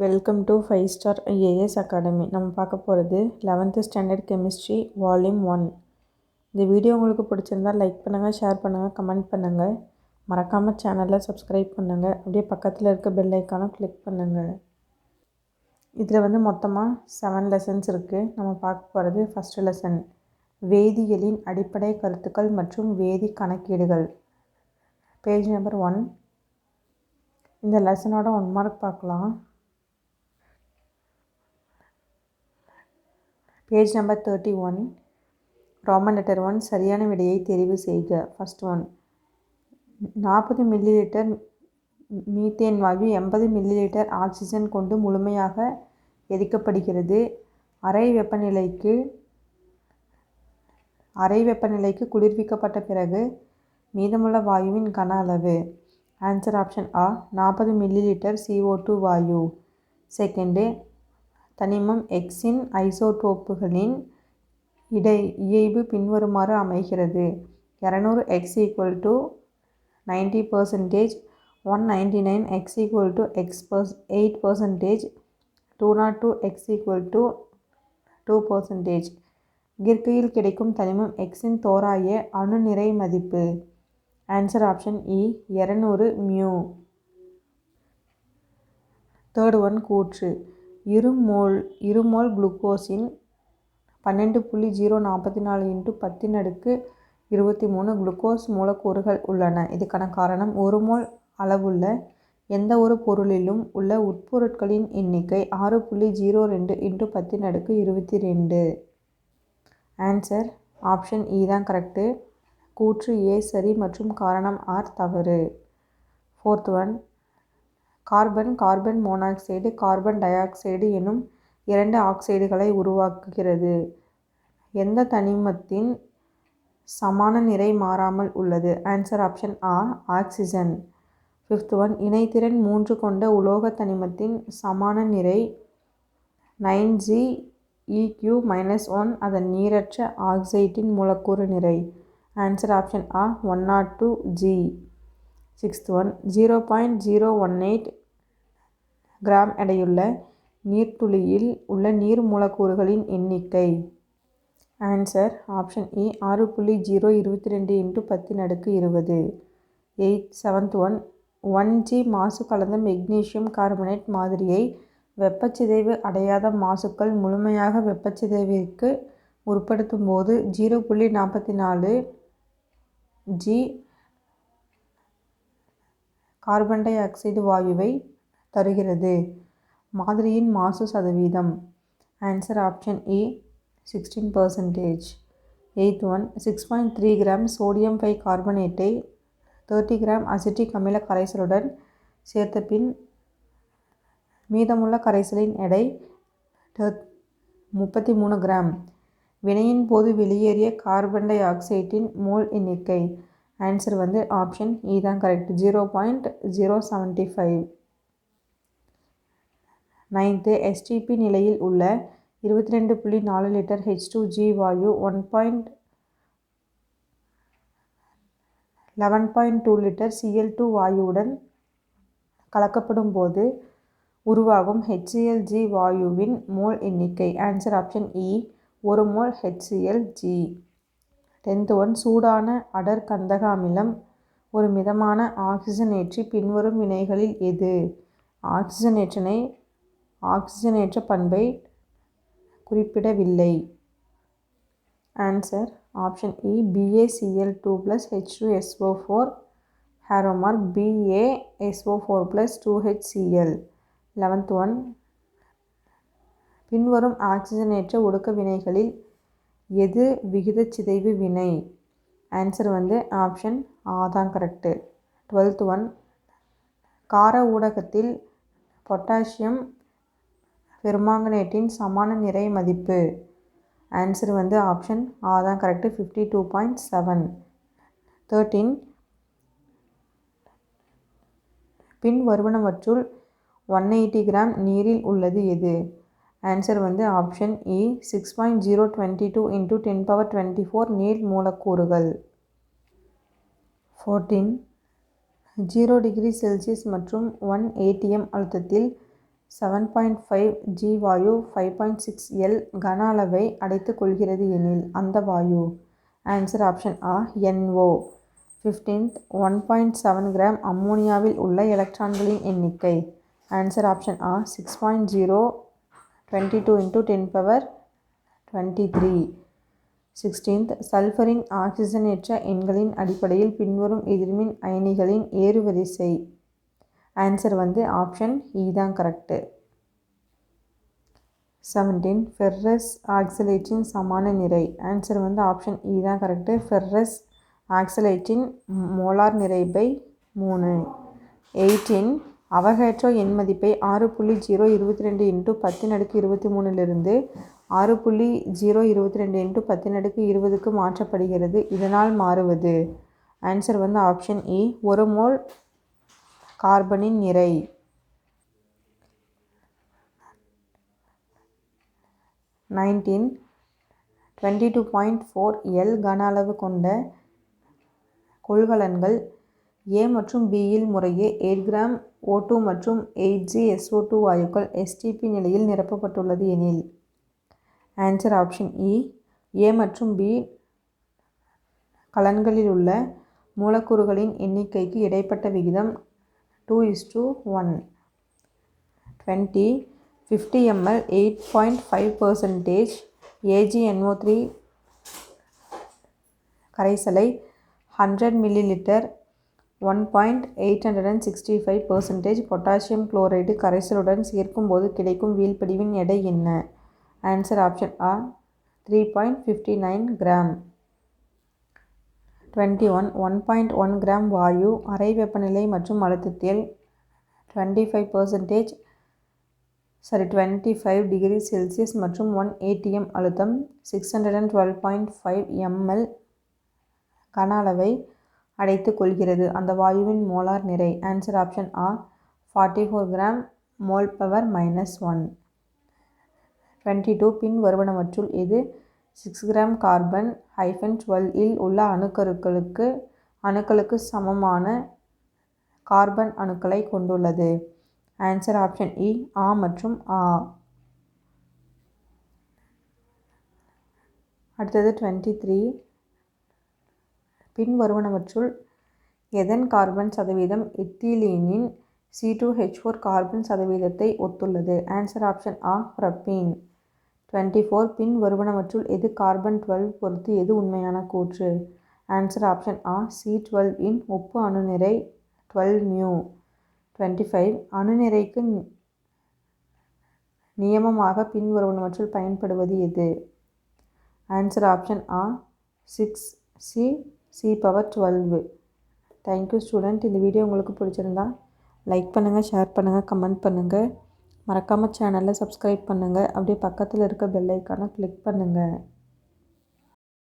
Welcome to five star AS academy நம்ம பார்க்க போகிறது eleventh standard chemistry volume one இந்த வீடியோ உங்களுக்கு பிடிச்சிருந்தா லைக் பண்ணுங்கள் ஷேர் பண்ணுங்கள் கமெண்ட் பண்ணுங்கள் மறக்காமல் சேனலில் சப்ஸ்கிரைப் பண்ணுங்கள் அப்படியே பக்கத்தில் இருக்க பெல் ஐக்கானும் கிளிக் பண்ணுங்கள் இதில் வந்து மொத்தமாக செவன் லெசன்ஸ் இருக்குது நம்ம பார்க்க போகிறது ஃபஸ்ட்டு லெசன் வேதியியலின் அடிப்படை கருத்துக்கள் மற்றும் வேதி கணக்கீடுகள். பேஜ் நம்பர் ஒன் இந்த லெசனோட ஒன் மார்க் பார்க்கலாம். Page number thirty one roman letter one சரியான விடையை தெரிவு செய்க. ஃபஸ்ட் ஒன் நாற்பது மில்லி லிட்டர் மீத்தேன் வாயு எண்பது மில்லி லிட்டர் ஆக்சிஜன் கொண்டு முழுமையாக எரிக்கப்படுகிறது. அறை வெப்பநிலைக்கு அறை வெப்பநிலைக்கு குளிர்விக்கப்பட்ட பிறகு மீதமுள்ள வாயுவின் கன அளவு. ஆன்சர் ஆப்ஷன் ஆ நாற்பது மில்லி லிட்டர் சிஓ டூ வாயு. செகண்டு தனிமம் எக்ஸின் ஐசோடோப்புகளின் இடை இயைபு பின்வருமாறு அமைகிறது. இரநூறு X equal to ninety percentage one ninety nine X equal to X purse eight percentage two naught two X equal to two percentage இயற்கையில் கிடைக்கும் தனிமம் எக்ஸின் தோராய அணு நிறை மதிப்பு. ஆன்சர் ஆப்ஷன் இ இரநூறு மியூ தேர்ட் ஒன் கூற்று. இருமோல் இருமோல் குளுக்கோஸின் பன்னெண்டு புள்ளி ஜீரோ நாற்பத்தி நாலு இன்ட்டு பத்தின் அடுக்கு இருபத்தி மூணு குளுக்கோஸ் மூலக்கூறுகள் உள்ளன. இதுக்கான காரணம் ஒரு மோல் அளவுள்ள எந்த ஒரு பொருளிலும் உள்ள உட்பொருட்களின் எண்ணிக்கை ஆறு புள்ளி ஜீரோ ரெண்டு இன்ட்டு பத்தின் அடுக்கு இருபத்தி ரெண்டு. ஆன்சர் ஆப்ஷன் இ தான் கரெக்டு கூற்று ஏ சரி மற்றும் காரணம் ஆர் தவறு. Fourth one carbon carbon monoxide carbon dioxide எனும் இரண்டு ஆக்சைடுகளை உருவாக்குகிறது. எந்த தனிமத்தின் சமான நிறை மாறாமல் உள்ளது? ஆன்சர் ஆப்ஷன் ஆ ஆக்சிஜன் ஃபிஃப்த் ஒன் இணைத்திறன் மூன்று கொண்ட உலோக தனிமத்தின் சமான நிறை nine g eq minus one அதன் நீரற்ற ஆக்சைட்டின் மூலக்கூறு நிறை. ஆன்சர் ஆப்ஷன் ஆ one naught two g sixth one zero point zero one eight gram எடையுள்ள நீர்த்துளியில் உள்ள நீர் மூலக்கூறுகளின் எண்ணிக்கை. ஆன்சர் ஆப்ஷன் ஏ ஆறு புள்ளி ஜீரோ இருபத்தி ரெண்டு இன்ட்டு பத்து நடுக்கு இருபது. Eight seventh one one g மாசு கலந்த மெக்னீஷியம் கார்பனேட் மாதிரியை வெப்பச்சிதைவு அடையாத மாசுக்கள் முழுமையாக வெப்பச்சிதைவிற்கு உட்படுத்தும் போது ஜீரோ புள்ளி நாற்பத்தி நாலு ஜி கார்பன் டை ஆக்சைடு வாயுவை தருகிறது. மாதிரியின் மாசு சதவீதம். Answer option A sixteen percentage eighth one six point three gram sodium by கார்பனேட்டை தேர்ட்டி கிராம் அசிட்டிக் அமில கரைசலுடன் சேர்த்த பின் மீதமுள்ள கரைசலின் எடை முப்பத்தி மூணு கிராம் வினையின் போது வெளியேறிய கார்பன் டை ஆக்சைட்டின் மோல் எண்ணிக்கை. ஆன்சர் வந்து ஆப்ஷன் இ e தான் correct zero point zero seventy five ninth STP நிலையில் உள்ள இருபத்தி ரெண்டு புள்ளி நாலு லிட்டர் ஹெச் டூ ஜி வாயு one point eleven point two litre CL two வாயுவுடன் கலக்கப்படும் போது உருவாகும் ஹெச்சிஎல்ஜி வாயுவின் மோல் எண்ணிக்கை. ஆன்சர் ஆப்ஷன் இ ஒரு மோல் ஹெச்சிஎல்ஜி டென்த் ஒன் சூடான அடர் கந்தக அமிலம். ஒரு மிதமான ஆக்சிஜனேற்றி பின்வரும் வினைகளில் எது? ஆக்சிஜனேற்றனை ஆக்சிஜனேற்ற பண்பை குறிப்பிடவில்லை. ஆன்சர் ஆப்ஷன் இ BACL two plus H two SO four arrow mark BASO four plus two HCL eleventh one பின்வரும் ஆக்சிஜனேற்ற ஒடுக்க வினைகளில் எது விகிதச் சிதைவு வினை? ஆன்சர் வந்து ஆப்ஷன் ஆ தான் கரெக்டு டுவெல்த் ஒன் கார ஊடகத்தில் பொட்டாசியம் பெருமாங்கனேட்டின் சமான நிறை மதிப்பு. ஆன்சர் வந்து ஆப்ஷன் ஆ தான் correct fifty two point seven thirteen பின் வருவனவற்றுள் ஒன் எயிட்டி கிராம் நீரில் உள்ளது எது? ஆன்சர் வந்து ஆப்ஷன் இ six point zero twenty two into ten power twenty four நீர் மூலக்கூறுகள். ஃபோர்டீன் ஜீரோ டிகிரி செல்சியஸ் மற்றும் ஒன் ஏடிஎம் அழுத்தத்தில் செவன் பாயிண்ட் ஃபைவ் ஜி வாயு ஃபைவ் பாயிண்ட் சிக்ஸ் எல் கன அளவை அடைத்துக் கொள்கிறது எனில் அந்த வாயு. ஆன்சர் ஆப்ஷன் ஆ NO fifteenth one point seven gram அம்மோனியாவில் உள்ள எலக்ட்ரான்களின் எண்ணிக்கை. ஆன்சர் ஆப்ஷன் ஆ six point zero twenty two into ten power twenty three sixteenth சல்ஃபரின் ஆக்சிஜனேற்ற எண்களின் அடிப்படையில் பின்வரும் எதிர்மின் அயனிகளின் ஏறுவரிசை. ஆன்சர் வந்து ஆப்ஷன் இ e தான் கரெக்டு செவன்டீன் ஃபெர்ரஸ் ஆக்சலேட்டின் சமான நிறை. ஆன்சர் வந்து ஆப்ஷன் இ e தான் கரெக்டு ஃபெர்ரஸ் ஆக்சலேட்டின் மோலார் நிறை பை மூணு. எயிட்டீன் அவகேற்றோ எண் மதிப்பை ஆறு புள்ளி ஜீரோ இருபத்தி ரெண்டு இன்ட்டு பத்து நடுக்கு இருபத்தி மூணுலிருந்து ஆறு புள்ளி ஜீரோ இருபத்தி ரெண்டு இன்ட்டு பத்து நடுக்கு இருபதுக்கு மாற்றப்படுகிறது. இதனால் மாறுவது. ஆன்சர் வந்து ஆப்ஷன் இ e, ஒரு மோல் கார்பனின் நிறை. Nineteen twenty two point four L கன அளவு கொண்ட கொள்கலன்கள் ஏ மற்றும் பியில் முறையே எயிட் கிராம் ஓ டூ மற்றும் எயிட் ஜி எஸ்ஓ டூ வாயுக்கள் எஸ்டிபி நிலையில் நிரப்பப்பட்டுள்ளது எனில் ஆன்சர் ஆப்ஷன் இ ஏ மற்றும் பி கலன்களில் உள்ள மூலக்கூறுகளின் எண்ணிக்கைக்கு இடைப்பட்ட விகிதம் two is two one twenty fifty ML eight point five percentage AGNO three கரைசலை hundred millilitre one point eight hundred and sixty five percentage potassium chloride கரைசலுடன் சேர்க்கும்போது கிடைக்கும் வீழ்படிவின் எடை என்ன? ஆன்சர் ஆப்ஷன் ஆ three point fifty nine gram twenty one one point one gram வாயு அறை வெப்பநிலை மற்றும் அழுத்தத்தில் twenty five percentage sorry twenty five degree Celsius மற்றும் ஒன் ஏடிஎம் அழுத்தம் six hundred and twelve point five ML கன அளவை அடைத்துக் கொள்கிறது. அந்த வாயுவின் மோலார் நிறை ஆன்சர் ஆப்ஷன் ஆ forty four gram mole power minus one twenty two பின் வருவனவற்றுள் எது six gram carbon hyphen twelve இல் உள்ள அணுக்கருக்களுக்கு அணுக்களுக்கு சமமான கார்பன் அணுக்களை கொண்டுள்ளது. ஆன்சர் ஆப்ஷன் இ ஆ மற்றும் ஆ. அடுத்தது டுவெண்ட்டி த்ரீ பின்வருவனவற்றுள் எதன் கார்பன் சதவீதம் எத்திலீனின் C two H four carbon சதவீதத்தை ஒத்துள்ளது? ஆன்சர் ஆப்ஷன் ஆ ப்ரப்பீன் டுவெண்ட்டி ஃபோர் பின் வருவனவற்றுள் எது கார்பன் டுவெல் பொறுத்து எது உண்மையான கூற்று? ஆன்சர் ஆப்ஷன் ஆ சி டுவெல் இன் உப்பு அணுநிறை டுவெல் மியூ டுவெண்ட்டி ஃபைவ் அணுநிறைக்கு நியமமாக பின்வருவனவற்றுள் பயன்படுவது எது? Answer option ah six C C power twelve thank you student இந்த வீடியோ உங்களுக்கு பிடிச்சிருந்தா லைக் பண்ணுங்கள் ஷேர் பண்ணுங்கள் கமெண்ட் பண்ணுங்கள் மறக்காமல் சேனலை சப்ஸ்கிரைப் பண்ணுங்கள் அப்படியே பக்கத்தில் இருக்க பெல் ஐக்கானை கிளிக் பண்ணுங்கள்